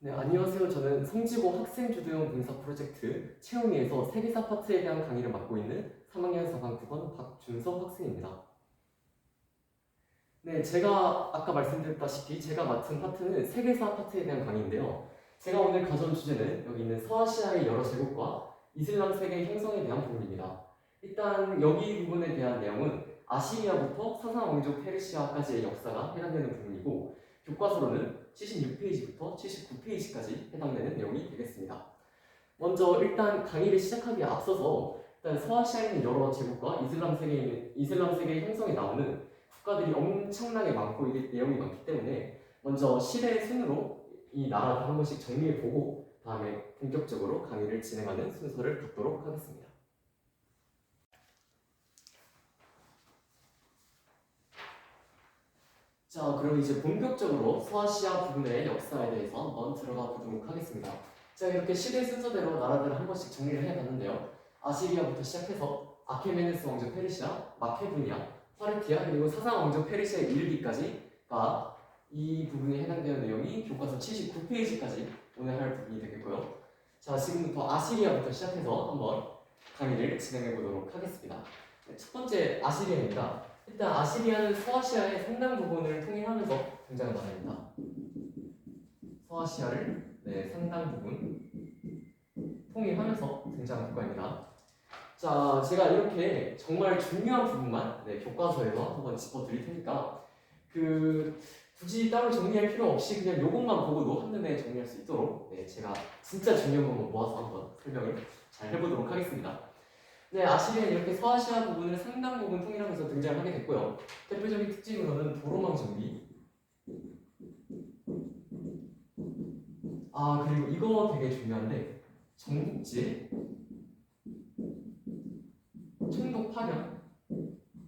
네, 안녕하세요. 저는 성지고 학생 주도형 분사 프로젝트 채용이에서 세계사 파트에 대한 강의를 맡고 있는 3학년 4반 9번 박준석 학생입니다. 네, 제가 아까 말씀드렸다시피 제가 맡은 파트는 세계사 파트에 대한 강의인데요. 제가 오늘 가져온 주제는 여기 있는 서아시아의 여러 제국과 이슬람 세계의 형성에 대한 부분입니다. 일단 여기 부분에 대한 내용은 아시리아부터 사상 왕족 페르시아까지의 역사가 해당되는 부분이고 교과서로는 76페이지부터 79페이지까지 해당되는 내용이 되겠습니다. 먼저 일단 강의를 시작하기에 앞서서 일단 서아시아에 있는 여러 제국과 이슬람 세계에 이슬람 세계의 형성에 나오는 국가들이 엄청나게 많고 이게 내용이 많기 때문에 먼저 시대의 순으로 이 나라를 한 번씩 정리해 보고 다음에 본격적으로 강의를 진행하는 순서를 갖도록 하겠습니다. 자, 그럼 이제 본격적으로 서아시아 부분의 역사에 대해서 한번 들어가 보도록 하겠습니다. 자, 이렇게 시대 순서대로 나라들을 한 번씩 정리를 해봤는데요. 아시리아부터 시작해서 아케메네스 왕조 페르시아, 마케도니아, 파르티아, 그리고 사상 왕조 페르시아에 이르기까지가 이 부분에 해당되는 내용이 교과서 79페이지까지 오늘 할 부분이 되겠고요. 자, 지금부터 아시리아부터 시작해서 한번 강의를 진행해 보도록 하겠습니다. 네, 첫 번째 아시리아입니다. 일단 아시리아는 서아시아의 상당 부분을 통일하면서 등장한 나라입니다. 서아시아를 네, 상당 부분 통일하면서 등장한 국가입니다. 자, 제가 이렇게 정말 중요한 부분만 네, 교과서에서 한번 짚어드릴 테니까 그 굳이 따로 정리할 필요 없이 그냥 요것만 보고도 한눈에 정리할 수 있도록 네, 제가 진짜 중요한 것만 모아서 한번 설명을 잘 해보도록 하겠습니다. 네, 아시리아는 이렇게 서아시아 부분을 상당 부분 통일하면서 등장하게 됐고요. 대표적인 특징으로는 도로망 정비. 아, 그리고 이거 되게 중요한데, 전국지, 총독 파견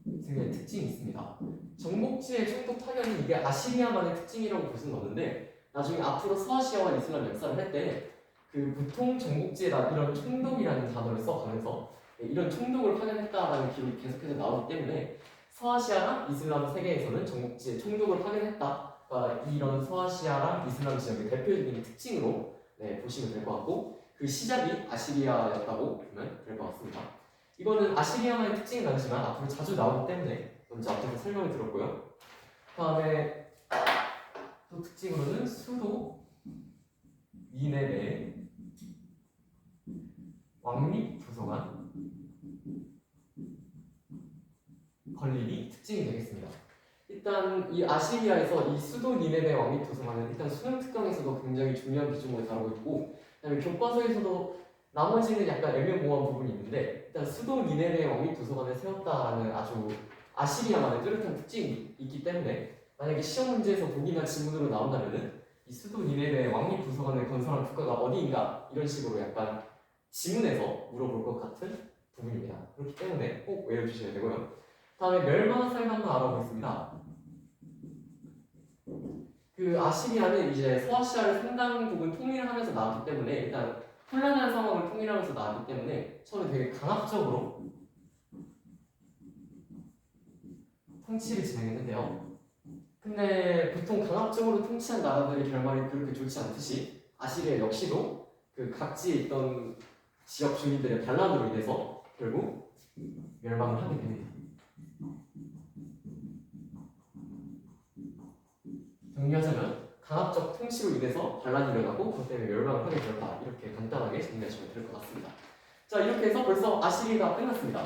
등의 특징이 있습니다. 전국지의 총독 파견이 이게 아시리아만의 특징이라고 볼 수는 없는데, 나중에 앞으로 서아시아와 이슬람 역사를 할 때, 그 보통 전국지에다 이런 총독이라는 단어를 써가면서 네, 이런 총독을 파견했다라는 기록이 계속해서 나오기 때문에 서아시아랑 이슬람 세계에서는 전국지에 총독을 파견했다가 이런 서아시아랑 이슬람 지역의 대표적인 특징으로 네, 보시면 될 것 같고 그 시작이 아시리아였다고 보면 될 것 같습니다. 이거는 아시리아만의 특징은 아니지만 앞으로 자주 나오기 때문에 먼저 앞에서 설명을 들었고요. 다음에 또 특징으로는 수도 니네베 왕립 도서관 건립이 특징이 되겠습니다. 일단 이 아시리아에서 이 수도 니네베 왕립 도서관은 일단 수능 특강에서도 굉장히 중요한 비중을 다루고 있고 그다음에 교과서에서도 나머지는 약간 애매모호한 부분이 있는데 일단 수도 니네베 왕립 도서관을 세웠다라는 아주 아시리아만의 뚜렷한 특징이 있기 때문에 만약에 시험 문제에서 독이나 지문으로 나온다면은 이 수도 니네베 왕립 도서관을 건설한 국가가 어디인가 이런 식으로 약간 지문에서 물어볼 것 같은 부분입니다. 그렇기 때문에 꼭 외워주셔야 되고요. 다음에 멸망사를 한번 알아보겠습니다. 그 아시리아는 이제 서아시아를 상당 부분 통일하면서 나왔기 때문에 일단 혼란한 상황을 통일하면서 나왔기 때문에 처음에 되게 강압적으로 통치를 진행했는데요. 근데 보통 강압적으로 통치한 나라들의 결말이 그렇게 좋지 않듯이 아시리아 역시도 그 각지에 있던 지역 주민들의 반란으로 인해서 결국 멸망을 하게 됩니다. 정리하자면 강압적 통치로 인해서 반란이 일어나고 그것 때문에 멸망을 하게 되었다 이렇게 간단하게 정리하시면 될 것 같습니다. 자 이렇게 해서 벌써 아시리아가 끝났습니다.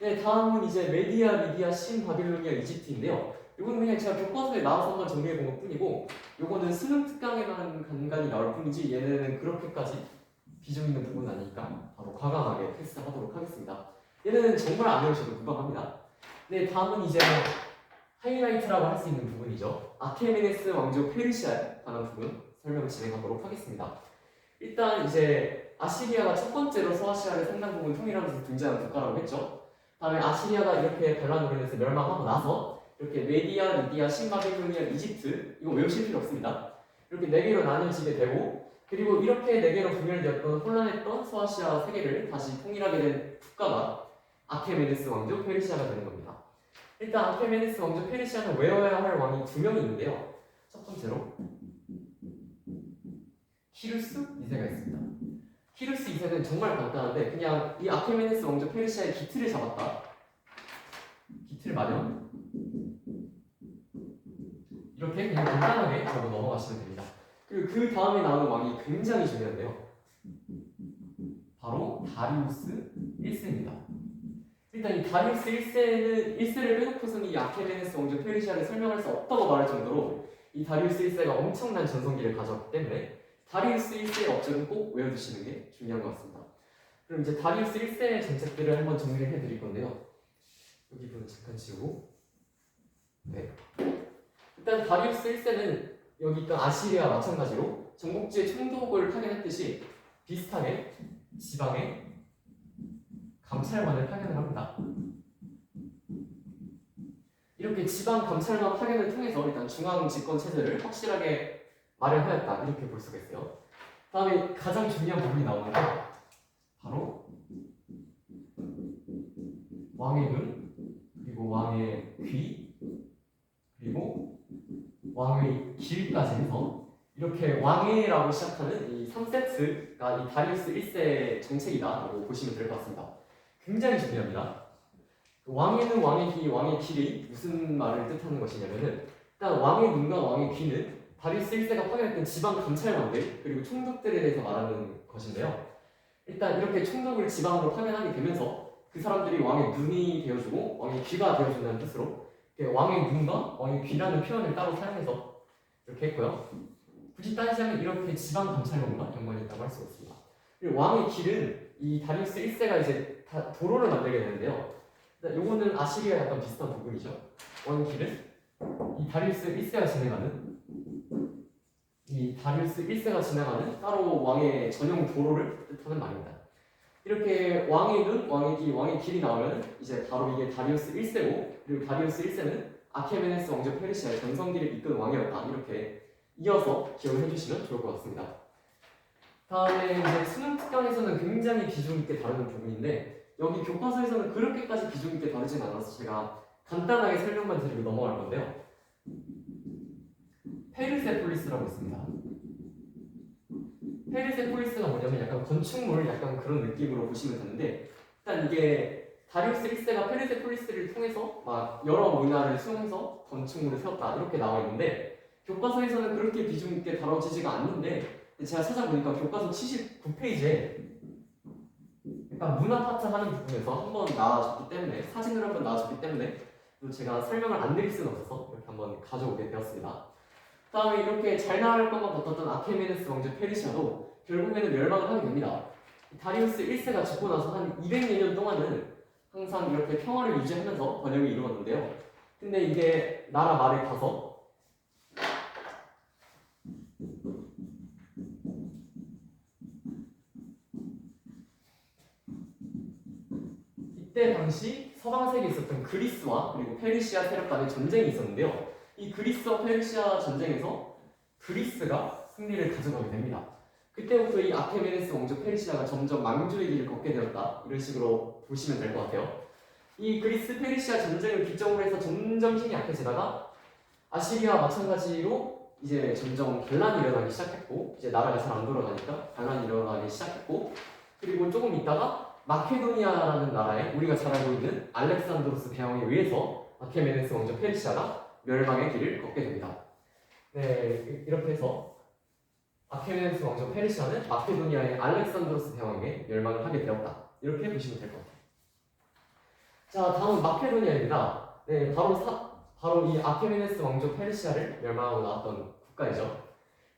네 다음은 이제 메디아, 리디아, 신, 바빌로니아, 이집트인데요. 이거는 그냥 제가 교과서에 나와서 한번 정리해 본 것 뿐이고 요거는 수능 특강에만 간간히 나올 뿐이지 얘네는 그렇게까지 비중 있는 부분은 아니니까 바로 과감하게 패스하도록 하겠습니다. 얘네는 정말 안 외우셔도 무방합니다. 네 다음은 이제 하이라이트라고 할 수 있는 부분이죠. 아케메네스 왕조 페르시아에 관한 부분 설명 진행하도록 하겠습니다. 일단 이제 아시리아가 첫 번째로 서아시아를 상당 부분 통일하면서 등장한 국가라고 했죠. 다음에 아시리아가 이렇게 인해서 멸망하고 나서 이렇게 메디아, 리디아, 신바빌로니아, 이집트 이거 외우실 필요 없습니다. 이렇게 네 개로 나뉘어지게 되고 그리고 이렇게 네 개로 분열되었던 혼란했던 서아시아 세계를 다시 통일하게 된 국가가 아케메네스 왕조 페르시아가 되는 겁니다. 일단 아케메네스 왕조 페르시아는 외워야 할 왕이 두 명이 있는데요. 첫 번째로 키루스 2세가 있습니다. 키루스 2세는 정말 간단한데 그냥 이 아케메네스 왕조 페르시아의 기틀을 잡았다. 기틀 마련. 이렇게 그냥 간단하게 하고 넘어가시면 됩니다. 그리고 그 다음에 나오는 왕이 굉장히 중요한데요. 바로 다리우스 1세입니다. 일단 이 다리우스 1세는 1세를 빼놓고서는 이 아케메네스 왕조 페르시아를 설명할 수 없다고 말할 정도로 이 다리우스 1세가 엄청난 전성기를 가졌기 때문에 다리우스 1세의 업적은 꼭 외워두시는 게 중요한 것 같습니다. 그럼 이제 다리우스 1세의 정책들을 한번 정리를 해드릴 건데요. 여기 부분 잠깐 지우고 네. 일단 다리우스 1세는 여기 있던 아시리아 마찬가지로 전국지의 총독을 파견했듯이 비슷하게 지방에 감찰관을 파견을 합니다. 이렇게 지방 감찰관 파견을 통해서 일단 중앙 집권 체제를 확실하게 마련하였다 이렇게 볼 수가 있어요. 다음에 가장 중요한 부분이 나오는데 바로 왕의 눈 그리고 왕의 귀 그리고 왕의 길까지 해서 이렇게 왕의라고 시작하는 이 3세트가 이 다리우스 1세 정책이다라고 보시면 될 것 같습니다. 굉장히 중요합니다. 그 왕의는 왕의 귀, 왕의 길이 무슨 말을 뜻하는 것이냐면은 일단 왕의 눈과 왕의 귀는 다리우스 1세가 파견했던 지방 감찰관들 그리고 총독들에 대해서 말하는 것인데요. 일단 이렇게 총독을 지방으로 파견하게 되면서 그 사람들이 왕의 눈이 되어주고 왕의 귀가 되어준다는 뜻으로 왕의 눈과 왕의 귀라는 표현을 따로 사용해서 이렇게 했고요. 굳이 따지자면 이렇게 지방 감찰관과 연관이 있다고 할 수가 있습니다. 그리고 왕의 길은 이 다리우스 1세가 이제 다 도로를 만들게 되는데요. 요거는 아시리아 약간 비슷한 부분이죠. 왕의 길은 이 다리우스 1세가 진행하는 이 다리우스 1세가 지나가는 따로 왕의 전용 도로를 뜻하는 말입니다. 이렇게 왕의 눈, 왕의 귀, 왕의 길이 나오면 이제 바로 이게 다리우스 1세고 그리고 다리우스 1세는 아케메네스 왕조 페르시아의 전성기를 이끈 왕이었다. 이렇게 이어서 기억을 해주시면 좋을 것 같습니다. 다음에 이제 수능 특강에서는 굉장히 비중 있게 다루는 부분인데 여기 교과서에서는 그렇게까지 비중 있게 다루진 않아서 제가 간단하게 설명만 드리고 넘어갈 건데요. 페르세폴리스라고 있습니다. 페르세 폴리스가 뭐냐면 약간 건축물 약간 그런 느낌으로 보시면 되는데 일단 이게 다리우스 1세가 페르세 폴리스를 통해서 막 여러 문화를 수용해서 건축물을 세웠다 이렇게 나와 있는데 교과서에서는 그렇게 비중 있게 다뤄지지가 않는데 제가 찾아보니까 교과서 79페이지에 약간 문화 파트 하는 부분에서 한번 나와줬기 때문에 사진을 한번 나와줬기 때문에 또 제가 설명을 안 드릴 수는 없어서 이렇게 한번 가져오게 되었습니다. 다음에 이렇게 잘 나갈 것만 같았던 아케메네스 왕조 페르시아도 결국에는 멸망을 하게 됩니다. 다리우스 1세가 죽고 나서 한 200여 년 동안은 항상 이렇게 평화를 유지하면서 번영을 이루었는데요. 근데 이게 나라 말에 가서 이때 당시 서방 세계에 있었던 그리스와 그리고 페르시아 세력 간의 전쟁이 있었는데요. 이 그리스와 페르시아 전쟁에서 그리스가 승리를 가져가게 됩니다. 그때부터 이 아케메네스 왕조 페르시아가 점점 망조의 길을 걷게 되었다. 이런 식으로 보시면 될 것 같아요. 이 그리스 페르시아 전쟁을 기점으로 해서 점점 힘이 약해지다가 아시리아 마찬가지로 이제 점점 반란이 일어나기 시작했고 이제 나라가 잘 안 돌아가니까 반란이 일어나기 시작했고 그리고 조금 있다가 마케도니아라는 나라에 우리가 잘 알고 있는 알렉산드로스 대왕에 의해서 아케메네스 왕조 페르시아가 멸망의 길을 걷게 됩니다. 네, 이렇게 해서 아케메네스 왕조 페르시아는 마케도니아의 알렉산드로스 대왕에게 멸망을 하게 되었다. 이렇게 보시면 될 것 같아요. 자, 다음은 마케도니아입니다. 네, 바로 사, 바로 이 아케메네스 왕조 페르시아를 멸망하고 나왔던 국가이죠.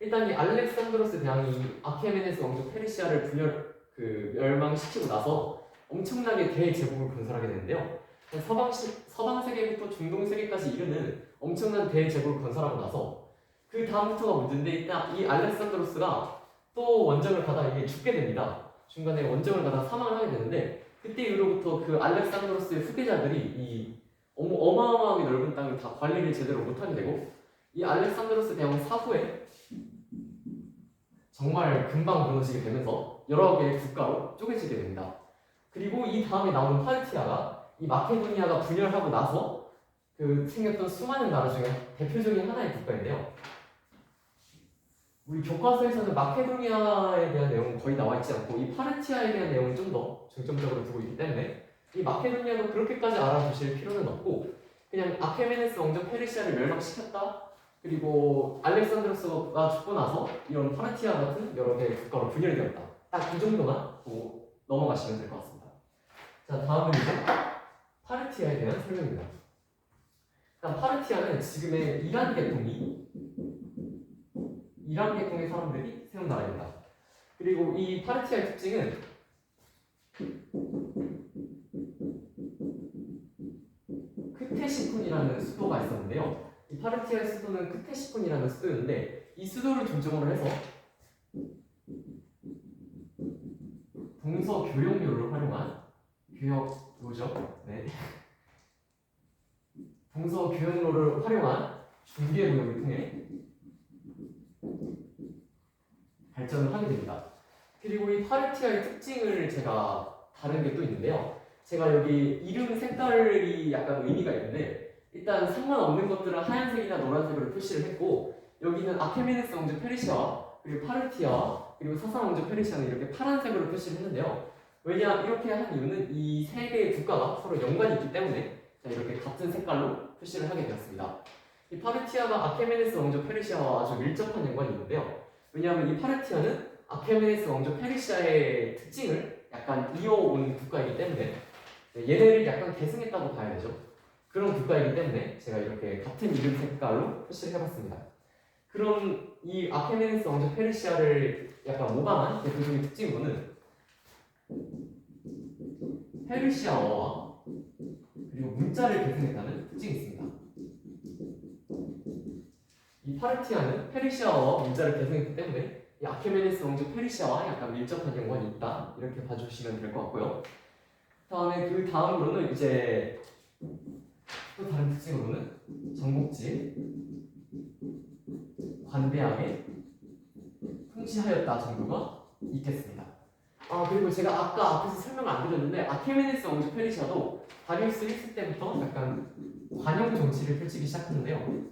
일단 이 알렉산드로스 대왕이 이 아케메네스 왕조 페르시아를 분열 그 멸망시키고 나서 엄청나게 대제국을 건설하게 되는데요. 서방 시, 서방 세계부터 중동 세계까지 이르는 엄청난 대제국을 건설하고 나서 그 다음부터가 문제인데 이 알렉산드로스가 또 원정을 가다 이게 죽게 됩니다. 중간에 원정을 가다 사망을 하게 되는데 그때 이후로부터 그 알렉산드로스의 후계자들이 이 어마- 어마어마하게 넓은 땅을 다 관리를 제대로 못하게 되고 이 알렉산드로스 대왕 사후에 정말 금방 무너지게 되면서 여러 개의 국가로 쪼개지게 됩니다. 그리고 이 다음에 나오는 파르티아가 이 마케도니아가 분열하고 나서 그 생겼던 수많은 나라 중에 대표적인 하나의 국가인데요. 우리 교과서에서는 마케도니아에 대한 내용은 거의 나와 있지 않고 이 파르티아에 대한 내용은 좀 더 중점적으로 두고 있기 때문에 이 마케도니아도 그렇게까지 알아두실 필요는 없고 그냥 아케메네스 왕조 페르시아를 멸망시켰다. 그리고 알렉산드로스가 죽고 나서 이런 파르티아 같은 여러 개의 국가로 분열이 되었다. 딱 이 정도만 보고 넘어가시면 될 것 같습니다. 자 다음은 이제 파르티아에 대한 설명입니다 일단 파르티아는 지금의 이란 계통이 이란 계통의 사람들이 세운 나라입니다. 그리고 이 파르티아의 특징은 크테시푼이라는 수도가 있었는데요. 이 파르티아의 수도는 크테시푼이라는 수도였는데 이 수도를 중심으로 해서 동서 교역로를 활용한 교역로죠. 네. 동서 교역로를 활용한 중개 무역을 통해 발전을 하게 됩니다. 그리고 이 파르티아의 특징을 제가 다른 게 또 있는데요. 제가 여기 이름 색깔이 약간 의미가 있는데 일단 상관없는 것들은 하얀색이나 노란색으로 표시를 했고 여기는 아케메네스 왕조 페르시아 그리고 파르티아 그리고 사상 왕조 페르시아는 이렇게 파란색으로 표시를 했는데요. 왜냐 이렇게 한 이유는 이 세 개의 국가가 서로 연관이 있기 때문에 자, 이렇게 같은 색깔로 표시를 하게 되었습니다. 이 파르티아가 아케메네스 왕조 페르시아와 아주 밀접한 연관이 있는데요. 왜냐하면 이 파르티아는 아케메네스 왕조 페르시아의 특징을 약간 이어온 국가이기 때문에 네, 얘네를 약간 계승했다고 봐야 되죠. 그런 국가이기 때문에 제가 이렇게 같은 이름 색깔로 표시를 해봤습니다. 그럼 이 아케메네스 왕조 페르시아를 약간 모방한 대표적인 특징으로는 페르시아 어와 그리고 문자를 계승했다는 특징이 있습니다. 이 파르티아는 페르시아어와 문자를 계승했기 때문에 이 아케메네스 왕조 페르시아와 약간 밀접한 연관이 있다 이렇게 봐주시면 될 것 같고요. 다음에 그 다음으로는 이제 또 다른 특징으로는 전국지 관대하게 통치하였다 정도가 있겠습니다. 아 그리고 제가 아까 앞에서 설명을 안 드렸는데 아케메네스 왕조 페르시아도 다리우스 1세 때부터 약간 관용 정치를 펼치기 시작하는데요.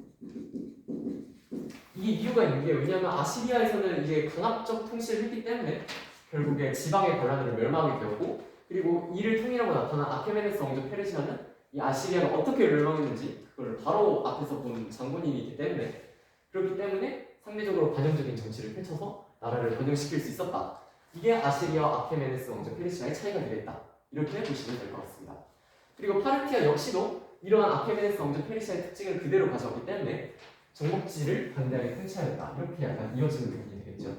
이게 이유가 있는 게 왜냐하면 아시리아에서는 이제 강압적 통치를 했기 때문에 결국에 지방의 반란으로 멸망하게 되었고 그리고 이를 통일하고 나타난 아케메네스 왕조 페르시아는 이 아시리아가 어떻게 멸망했는지 그걸 바로 앞에서 본 장본인이 있기 때문에 그렇기 때문에 상대적으로 반영적인 정치를 펼쳐서 나라를 번영시킬 수 있었다. 이게 아시리아와 아케메네스 왕조 페르시아의 차이가 되겠다. 이렇게 보시면 될 것 같습니다. 그리고 파르티아 역시도 이러한 아케메네스 왕조 페르시아의 특징을 그대로 가져왔기 때문에 정복지를 반대하게 통치하였다. 이렇게 약간 이어지는 부분이 되겠죠.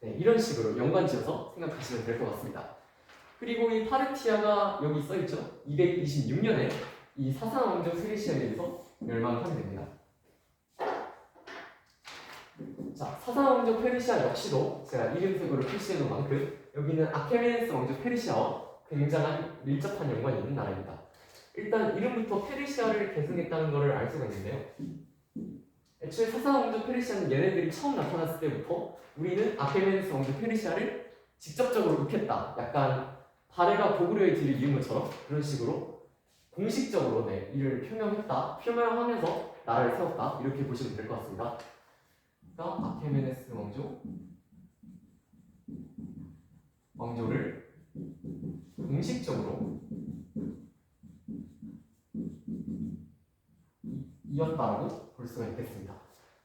네, 이런 식으로 연관지어서 생각하시면 될 것 같습니다. 그리고 이 파르티아가 여기 써있죠. 226년에 이 사상 왕조 페르시아에 대해서 멸망하게 됩니다. 자, 사상 왕조 페르시아 역시도 제가 이름색으로 표시해 놓은 만큼 여기는 아케메네스 왕조 페르시아와 굉장한 밀접한 연관이 있는 나라입니다. 일단 이름부터 페르시아를 계승했다는 것을 알 수가 있는데요. 애초에 사상 왕조 페르시아는 얘네들이 처음 나타났을 때부터 우리는 아케메네스 왕조 페르시아를 직접적으로 묵혔다. 약간 바레가 고구려의 뒤를 이은 것처럼 그런 식으로 공식적으로 네, 이를 표명했다. 표명하면서 나라를 세웠다. 이렇게 보시면 될 것 같습니다. 아케메네스 왕조 왕조를 공식적으로 이- 이었다라고 볼 수가 있겠습니다.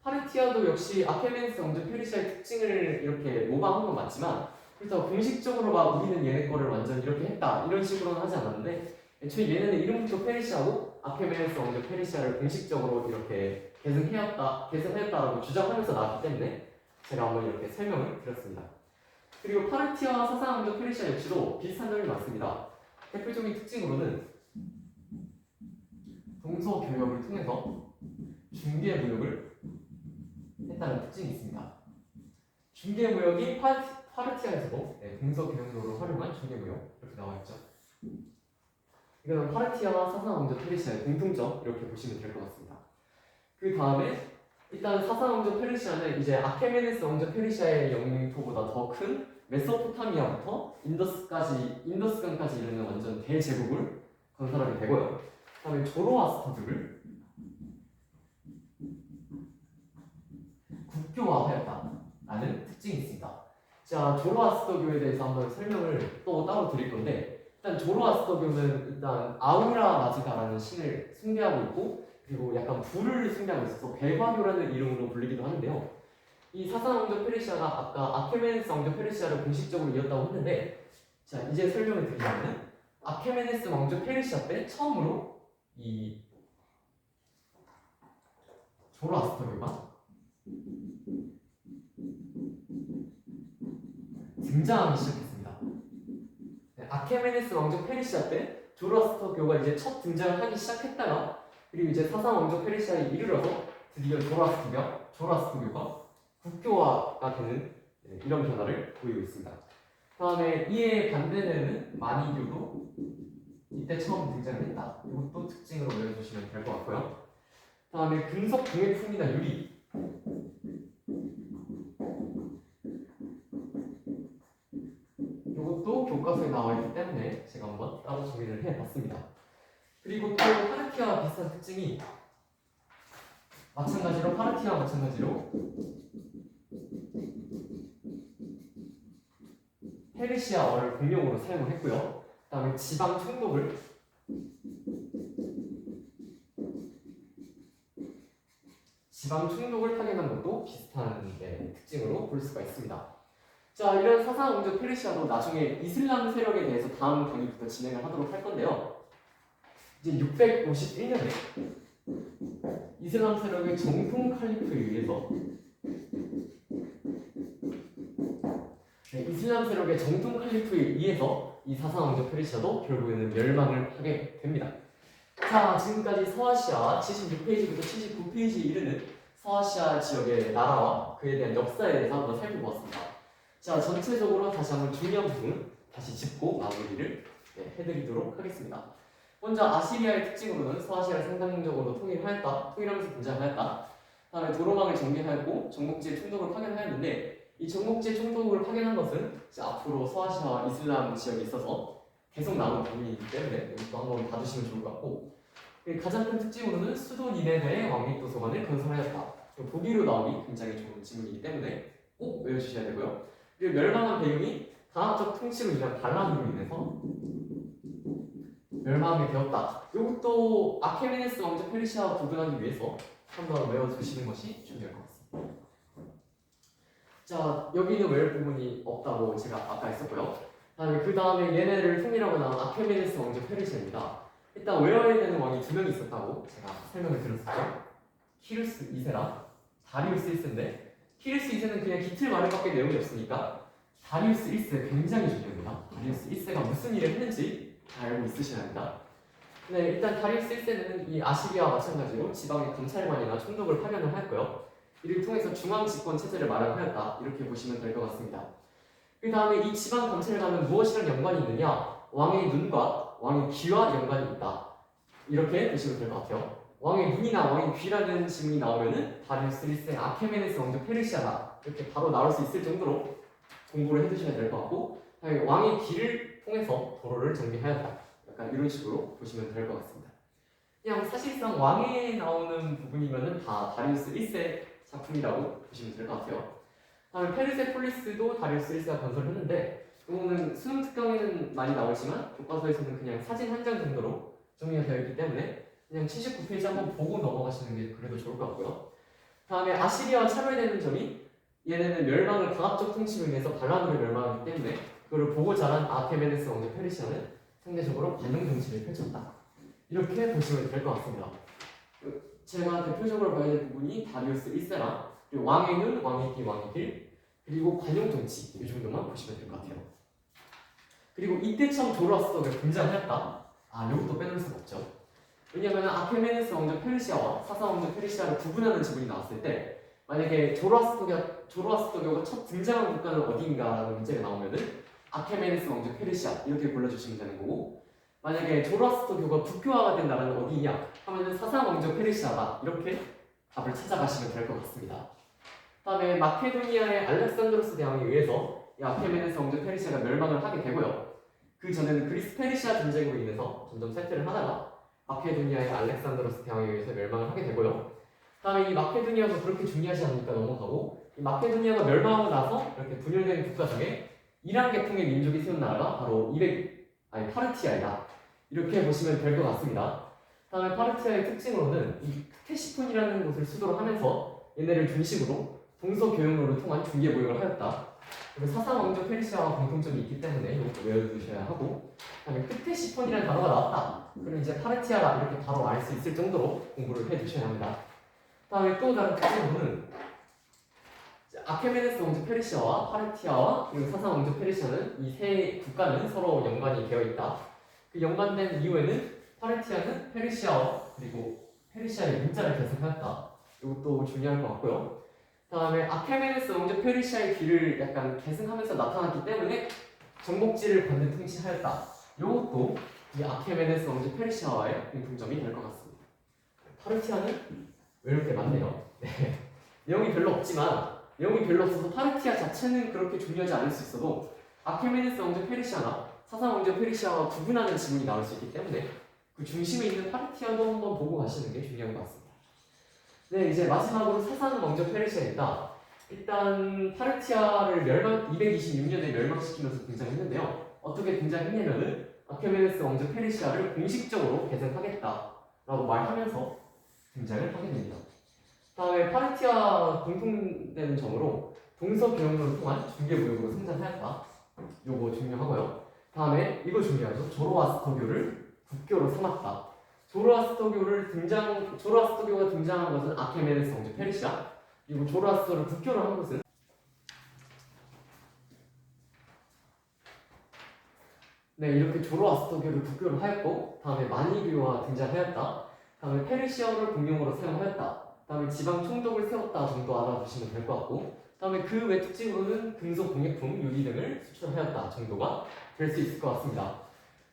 파르티아도 역시 아케메네스 왕조 페르시아의 특징을 이렇게 모방한 건 맞지만 그렇다고 공식적으로 막 우리는 얘네 거를 완전 이렇게 했다 이런 식으로는 하지 않았는데 애초에 얘네는 이름부터 페르시아고 아케메네스 왕조 페르시아를 공식적으로 이렇게 계승해왔다 계승했다라고 주장하면서 나왔기 때문에 제가 한번 이렇게 설명을 드렸습니다. 그리고 파르티아와 사상 왕조 페르시아 역시도 비슷한 점이 많습니다. 대표적인 특징으로는 동서 교역을 통해서 중개 무역을 했다는 특징이 있습니다. 중개 무역이 파르티, 파르티아에서도 네, 동서 교역로를 활용한 중개 무역 이렇게 나와 있죠. 이거는 파르티아와 사상 왕조 페르시아의 공통점 이렇게 보시면 될 것 같습니다. 그 다음에 일단 사상 왕조 페르시아는 이제 아케메네스 왕조 페르시아의 영토보다 더 큰 메소포타미아부터 인더스까지 인더스강까지 이르는 완전 대제국을 건설하게 되고요. 그다음에 조로아스터들을 국교화하였다. 자 조로아스터교에 대해서 한번 설명을 또 따로 드릴 건데 일단 조로아스터교는 일단 아우라 마즈다라는 신을 숭배하고 있고 그리고 약간 불을 숭배하고 있어서 배과교라는 이름으로 불리기도 하는데요. 이 사산 왕조 페르시아가 아까 아케메네스 왕조 페르시아를 공식적으로 이었다고 했는데 자 이제 설명을 드리자면 아케메네스 왕조 페르시아 때 처음으로 이 조로아스터교가 등장하기 시작했습니다. 네, 아케메네스 왕조 페르시아 때 조로아스터 교가 이제 첫 등장을 하기 시작했다가 그리고 이제 사상 왕조 페르시아에 이르러서 드디어 조로아스터교가 조로아스터교가 국교화가 되는 네, 이런 변화를 보이고 있습니다. 다음에 이에 반대되는 마니교도 이때 처음 등장했다. 이것도 특징으로 외워주시면 될 것 같고요. 다음에 금속 공예품이나 유리 이것도 교과서에 나와 있기 때문에 제가 한번 따로 정리를 해봤습니다. 그리고 또 파르티아와 비슷한 특징이 마찬가지로 파르티아와 마찬가지로 페르시아어를 공용으로 사용을 했고요. 그다음에 지방 총독을 지방 총독을 파견한 것도 비슷한 네, 특징으로 볼 수가 있습니다. 자, 이런 사상 왕조 페르시아도 나중에 이슬람 세력에 대해서 다음 강의부터 진행을 하도록 할 건데요. 이제 651년에 이슬람 세력의 정통 칼리프에 의해서 네, 이슬람 세력의 정통 칼리프에 의해서 이 사상 왕조 페르시아도 결국에는 멸망을 하게 됩니다. 자, 지금까지 서아시아 76페이지부터 79페이지에 이르는 서아시아 지역의 나라와 그에 대한 역사에 대해서 한번 살펴보았습니다. 자, 전체적으로 다시 한번 중요한 부분 다시 짚고 마무리를 네, 해드리도록 하겠습니다. 먼저 아시리아의 특징으로는 서아시아를 상당적으로 통일하였다, 통일하면서 등장하였다. 다음에 도로망을 정비하였고 정복지의 총독을 파견하였는데 이 정복지의 총독을 파견한 것은 앞으로 서아시아와 이슬람 지역에 있어서 계속 나오는 부분이기 때문에 이것도 한번 봐주시면 좋을 것 같고 그리고 가장 큰 특징으로는 수도 니네베의 왕립도서관을 건설하였다. 보기로 나오기 굉장히 좋은 지문이기 때문에 꼭 외워주셔야 되고요. 그리고 멸망한 배경이 강압적 통치로 인한 반란으로 인해서 멸망하게 되었다. 이것도 아케메네스 왕조 페르시아와 구분하기 위해서 한번 외워두시는 것이 중요할 것 같습니다. 자, 여기는 외울 부분이 없다고 제가 아까 했었고요. 그 다음에 얘네를 통일하고 나온 아케메네스 왕조 페르시아입니다. 일단 외워야 되는 왕이 두명 있었다고 제가 설명을 드렸었죠. 키루스 2세랑 다리우스 1세인데 키루스 2세는 그냥 기틀 말을밖에 내용이 없으니까 다리우스 1세 굉장히 중요합니다. 다리우스 1세가 무슨 일을 했는지 잘 알고 있으셔야 합니다. 네, 일단 다리우스 1세는 이 아시리아와 마찬가지로 지방의 감찰관이나 총독을 파견을 하였고요. 이를 통해서 중앙 집권 체제를 마련하였다. 이렇게 보시면 될 것 같습니다. 그 다음에 이 지방 감찰관은 무엇이랑 연관이 있느냐? 왕의 눈과 왕의 귀와 연관이 있다. 이렇게 보시면 될 것 같아요. 왕의 눈이나 왕의 귀라는 질문이 나오면은 다리우스 1세 아케메네스 왕조 페르시아다. 이렇게 바로 나올 수 있을 정도로 공부를 해두셔야 될것 같고 왕의 귀를 통해서 도로를 정비하였다. 약간 이런 식으로 보시면 될 것 같습니다. 그냥 사실상 왕에 나오는 부분이면은 다 다리우스 1세 작품이라고 보시면 될 것 같아요. 다음에 페르세폴리스도 다리우스 1세가 건설했는데 이거는 수능 특강에는 많이 나오지만 교과서에서는 그냥 사진 한 장 정도로 정리가 되어 있기 때문에 그냥 79페이지 한번 보고 넘어가시는 게 그래도 좋을 것 같고요. 다음에 아시리아와 차별되는 점이 얘네는 멸망을 강압적 통치로 인해서 반란으로 멸망하기 때문에 그걸 보고 자란 아케메네스 왕조 페르시아는 상대적으로 반영 정치를 펼쳤다. 이렇게 보시면 될 것 같습니다. 제가 대표적으로 봐야 될 부분이 다리우스 1세랑 그리고 왕의 눈, 왕의 귀, 왕의 길 그리고 관용 정치 이 정도만 보시면 될 것 같아요. 그리고 이때 처음 조로아스터가 등장하였다. 아 이것도 빼놓을 수가 없죠. 왜냐하면 아케메네스 왕조 페르시아와 사사 왕조 페르시아를 구분하는 지문이 나왔을 때 만약에 조로아스터가 조로아스터교가 첫 등장한 국가는 어디인가라는 문제가 나오면은 아케메네스 왕조 페르시아 이렇게 골라주시면 되는 거고 만약에 조로아스터 교가 국교화가 된 나라는 어디냐 하면은 사사 왕조 페르시아다 이렇게 답을 찾아가시면 될 것 같습니다. 다음에 마케도니아의 알렉산드로스 대왕에 의해서 이 아케메네스 왕조 페르시아가 멸망을 하게 되고요. 그 전에는 그리스 페르시아 전쟁으로 인해서 점점 쇠퇴를 하다가 마케도니아의 알렉산드로스 대왕에 의해서 멸망을 하게 되고요. 다음에 이 마케도니아도 그렇게 중요하지 않으니까 넘어가고 이 마케도니아가 멸망하고 나서 이렇게 분열된 국가 중에 이란 계통의 민족이 세운 나라가 바로 200 아니 파르티아이다 이렇게 보시면 될 것 같습니다. 다음에 파르티아의 특징으로는 이 크테시폰이라는 곳을 수도로 하면서 얘네를 중심으로 동서 교역로를 통한 중개 무역을 하였다. 그리고 사상 왕조 페르시아와 공통점이 있기 때문에 이것도 외워두셔야 하고 그다음에 크테시폰이라는 단어가 나왔다. 그럼 이제 파르티아라 이렇게 바로 알 수 있을 정도로 공부를 해두셔야 합니다. 다음에 또 다른 특징으로는 아케메네스 왕조 페르시아와 파르티아와 그리고 사상 왕조 페르시아는 이 세 국가는 서로 연관이 되어 있다. 그 연관된 이유에는 파르티아는 페르시아어 그리고 페르시아의 문자를 계승하였다. 이것도 중요할 것 같고요. 다음에 아케메네스 왕조 페르시아의 귀를 약간 계승하면서 나타났기 때문에 정복지를 받는 통치하였다. 이것도 이 아케메네스 왕조 페르시아와의 공통점이 될 것 같습니다. 파르티아는 왜 이렇게 많네요. 네. 내용이 별로 없지만 내용이 별로 없어서 파르티아 자체는 그렇게 중요하지 않을 수 있어도 아케메네스 왕조 페르시아나 사상 왕조 페르시아와 구분하는 지문이 나올 수 있기 때문에 그 중심에 있는 파르티아도 한번 보고 가시는 게 중요한 것 같습니다. 네, 이제 마지막으로 사상 왕조 페르시아입니다. 일단 파르티아를 멸망 226년에 멸망시키면서 등장했는데요. 어떻게 등장했냐면은 아케메네스 왕조 페르시아를 공식적으로 개선하겠다라고 말하면서 등장을 하게 됩니다. 다음에 파르티아 공통되는 점으로 동서교역로를 통한 중개무역으로 성장하였다. 요거 중요하고요. 다음에 이거 중요하죠. 조로아스터교를 국교로 삼았다. 조로아스터교를 등장 조로아스터교가 등장한 것은 아케메네스 왕조 페르시아 그리고 조로아스터를 국교로 한 것은 네 이렇게 조로아스터교를 국교로 하였고 다음에 마니교가 등장하였다. 다음에 페르시아어를 공용어로 사용하였다. 다음에 지방 총독을 세웠다 정도 알아두시면 될 것 같고 다음에 그 외 특징으로는 금속 공예품, 유리 등을 수출하였다 정도가 될 수 있을 것 같습니다.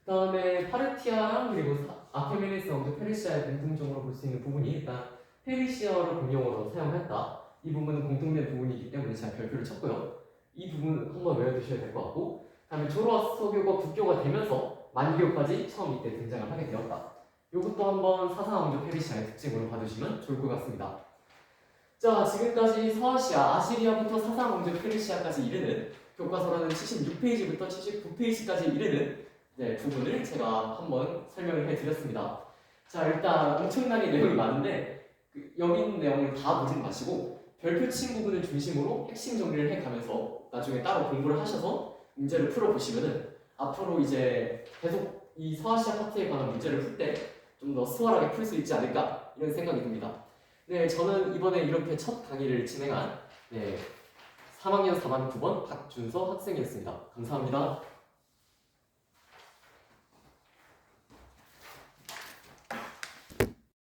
다음에 파르티아랑 그리고 사- 아케메네스 왕조 페르시아의 공통점으로 볼 수 있는 부분이 일단 페르시아어를 공용어로 사용했다. 이 부분은 공통된 부분이기 때문에 제가 별표를 쳤고요. 이 부분 한번 외워두셔야 될 것 같고 다음에 조로아스터교가 국교가 되면서 만교까지 처음 이때 등장을 하게 되었다. 이것도 한번 사상 왕조 페르시아의 특징으로 봐두시면 좋을 것 같습니다. 자, 지금까지 서아시아, 아시리아부터 사상 왕조 페르시아까지 이르는 교과서라는 76페이지부터 79페이지까지 이르는 네, 부분을 제가 한번 설명을 해드렸습니다. 자, 일단 엄청나게 내용이 많은데 그, 여기 있는 내용을 다 보지 마시고 별표 친 부분을 중심으로 핵심 정리를 해가면서 나중에 따로 공부를 하셔서 문제를 풀어보시면은 앞으로 이제 계속 이 서아시아 파트에 관한 문제를 풀때 좀 더 수월하게 풀 수 있지 않을까 이런 생각이 듭니다. 네, 저는 이번에 이렇게 첫 강의를 진행한 네, 3학년 4반 9번 박준서 학생이었습니다. 감사합니다.